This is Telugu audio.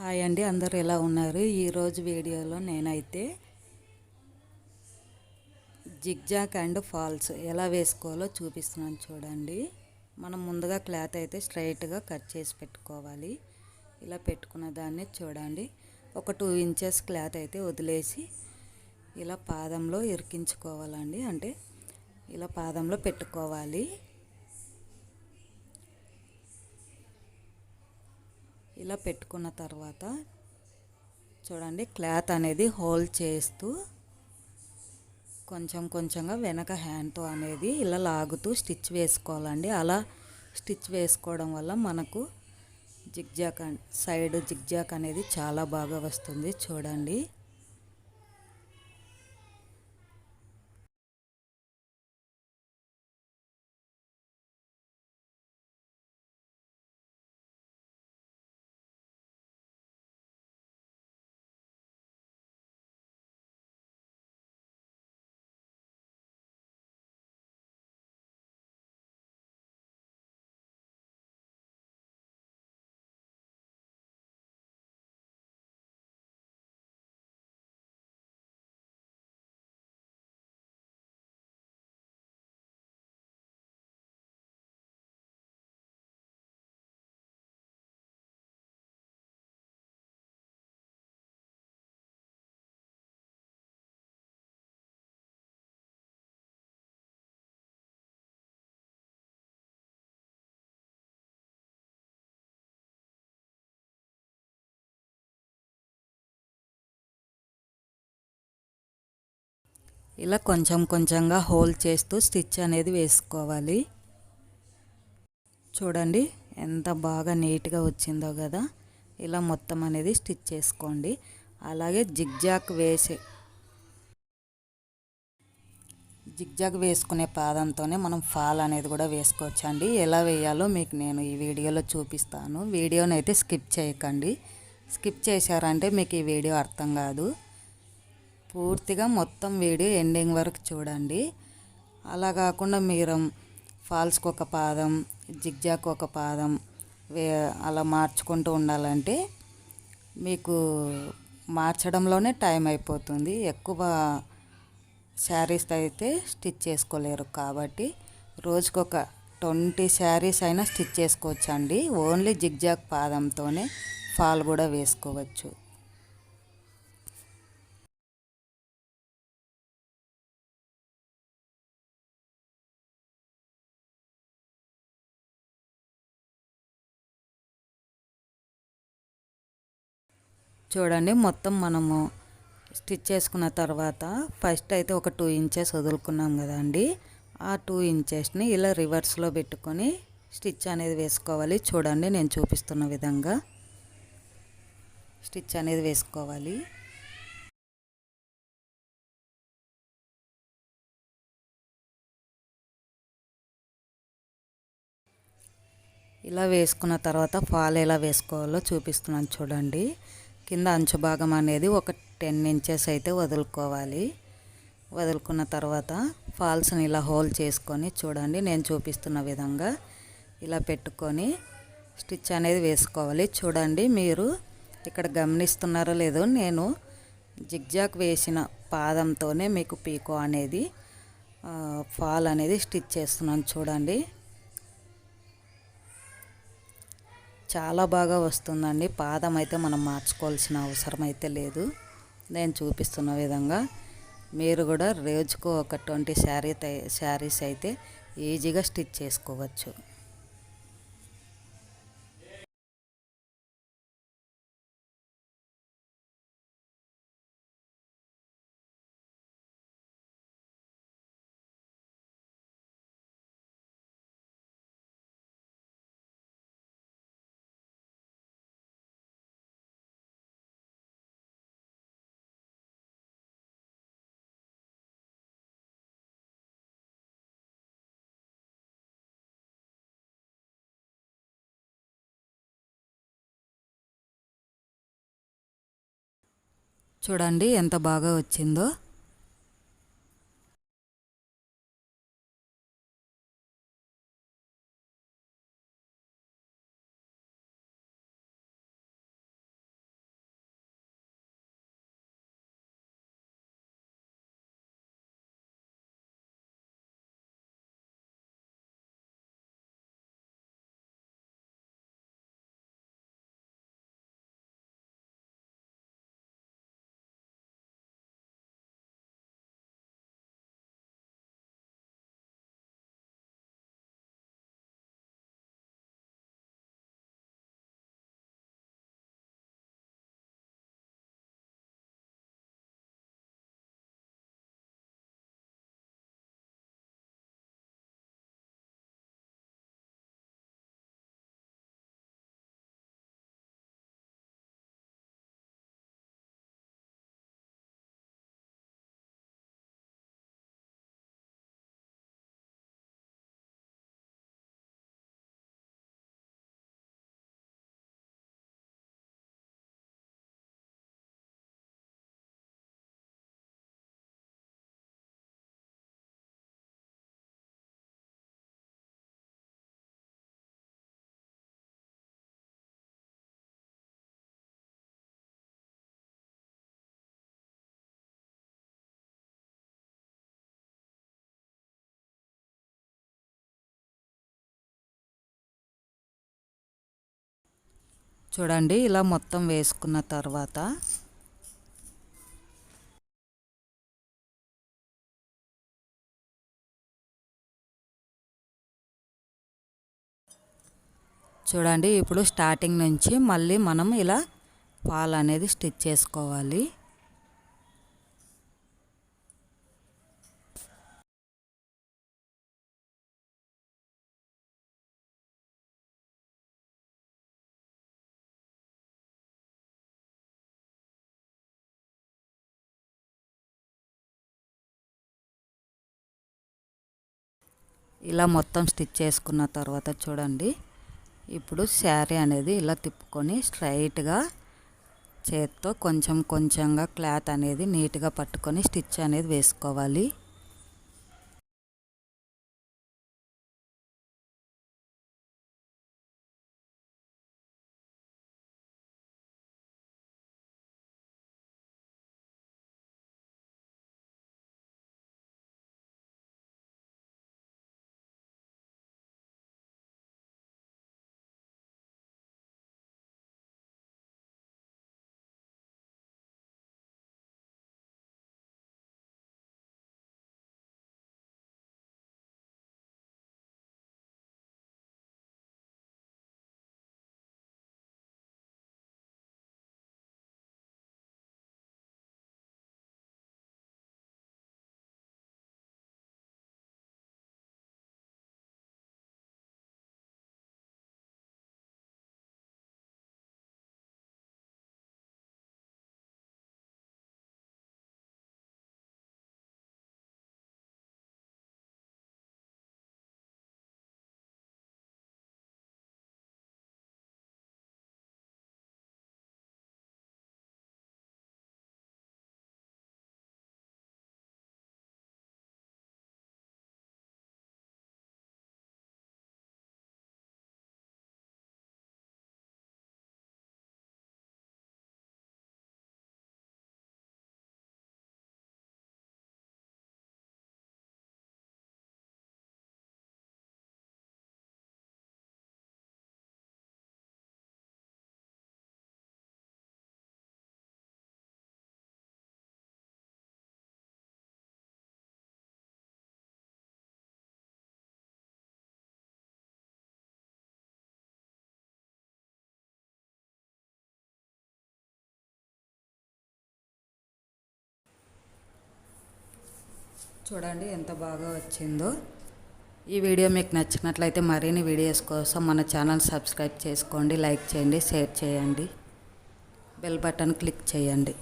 హాయ్ అండి అందరు ఎలా ఉన్నారు? ఈరోజు వీడియోలో నేనైతే జిగ్జాక్ అండ్ ఫాల్స్ ఎలా వేసుకోవాలో చూపిస్తున్నాను చూడండి. మనం ముందుగా క్లాత్ అయితే స్ట్రైట్గా కట్ చేసి పెట్టుకోవాలి. ఇలా పెట్టుకున్న దాన్ని చూడండి. ఒక టూ ఇంచెస్ క్లాత్ అయితే వదిలేసి ఇలా పాదంలో ఇరికించుకోవాలండి. అంటే ఇలా పాదంలో పెట్టుకోవాలి. ఇలా పెట్టుకున్న తర్వాత చూడండి క్లాత్ అనేది హోల్డ్ చేస్తూ కొంచెం కొంచెంగా వెనక హ్యాండ్తో అనేది ఇలా లాగుతూ స్టిచ్ వేసుకోవాలండి. అలా స్టిచ్ వేసుకోవడం వల్ల మనకు జిగ్జాక్ సైడ్ జిగ్జాక్ అనేది చాలా బాగా వస్తుంది చూడండి. ఇలా కొంచెం కొంచెంగా హోల్ చేస్తూ స్టిచ్ అనేది వేసుకోవాలి. చూడండి ఎంత బాగా నీట్గా వచ్చిందో కదా. ఇలా మొత్తం అనేది స్టిచ్ చేసుకోండి. అలాగే జిగ్జాక్ వేసే జిగ్జాగ్ వేసుకునే పాదంతోనే మనం ఫాల్ అనేది కూడా వేసుకోవచ్చు అండి ఎలా వేయాలో మీకు నేను ఈ వీడియోలో చూపిస్తాను. వీడియోని అయితే స్కిప్ చేయకండి. స్కిప్ చేశారంటే మీకు ఈ వీడియో అర్థం కాదు. పూర్తిగా మొత్తం వీడియో ఎండింగ్ వరకు చూడండి. అలా కాకుండా మీరు ఫాల్స్కి ఒక పాదం జిగ్జాక్ ఒక పాదం వే అలా మార్చుకుంటూ ఉండాలంటే మీకు మార్చడంలోనే టైం అయిపోతుంది. ఎక్కువ శారీస్ అయితే స్టిచ్ చేసుకోలేరు కాబట్టి రోజుకొక ట్వంటీ శారీస్ అయినా స్టిచ్ చేసుకోవచ్చు అండి ఓన్లీ జిగ్జాక్ పాదంతోనే ఫాల్ కూడా వేసుకోవచ్చు. చూడండి మొత్తం మనము స్టిచ్ చేసుకున్న తర్వాత ఫస్ట్ అయితే ఒక టూ ఇంచెస్ వదులుకున్నాం కదండి. ఆ టూ ఇంచెస్ని ఇలా రివర్స్లో పెట్టుకొని స్టిచ్ అనేది వేసుకోవాలి. చూడండి నేను చూపిస్తున్న విధంగా స్టిచ్ అనేది వేసుకోవాలి. ఇలా వేసుకున్న తర్వాత ఫాల్ ఎలా వేసుకోవాలో చూపిస్తున్నాను చూడండి. కింద అంచు భాగం అనేది ఒక టెన్ ఇంచెస్ అయితే వదులుకోవాలి. వదులుకున్న తర్వాత ఫాల్స్ని ఇలా హోల్ చేసుకొని చూడండి నేను చూపిస్తున్న విధంగా ఇలా పెట్టుకొని స్టిచ్ అనేది వేసుకోవాలి. చూడండి మీరు ఇక్కడ గమనిస్తున్నారో లేదో నేను జిగ్జాక్ వేసిన పాదంతోనే మీకు పీకో అనేది ఫాల్ అనేది స్టిచ్ చేస్తున్నాను. చూడండి చాలా బాగా వస్తుందండి. పాదం అయితే మనం మార్చుకోవాల్సిన అవసరం అయితే లేదు. నేను చూపిస్తున్న విధంగా మీరు కూడా రోజుకు ఒక ట్వంటీ శారీ శారీస్ అయితే ఈజీగా స్టిచ్ చేసుకోవచ్చు. చూడండి ఎంత బాగా వచ్చిందో. చూడండి ఇలా మొత్తం వేసుకున్న తర్వాత. చూడండి ఇప్పుడు స్టార్టింగ్ నుంచి మళ్ళీ మనం ఇలా పాలు అనేది స్టిచ్ చేసుకోవాలి. ఇలా మొత్తం స్టిచ్ చేసుకున్న తర్వాత చూడండి. ఇప్పుడు శారీ అనేది ఇలా తిప్పుకొని స్ట్రైట్గా చేత్తో కొంచెం కొంచెంగా క్లాత్ అనేది నీట్గా పట్టుకొని స్టిచ్ అనేది వేసుకోవాలి. చూడండి ఎంత బాగా వచ్చిందో. ఈ వీడియో మీకు నచ్చినట్లయితే మరిన్ని వీడియోస్ కోసం మన ఛానల్ సబ్స్క్రైబ్ చేసుకోండి లైక్ చేయండి షేర్ చేయండి. బెల్ బటన్ క్లిక్ చేయండి.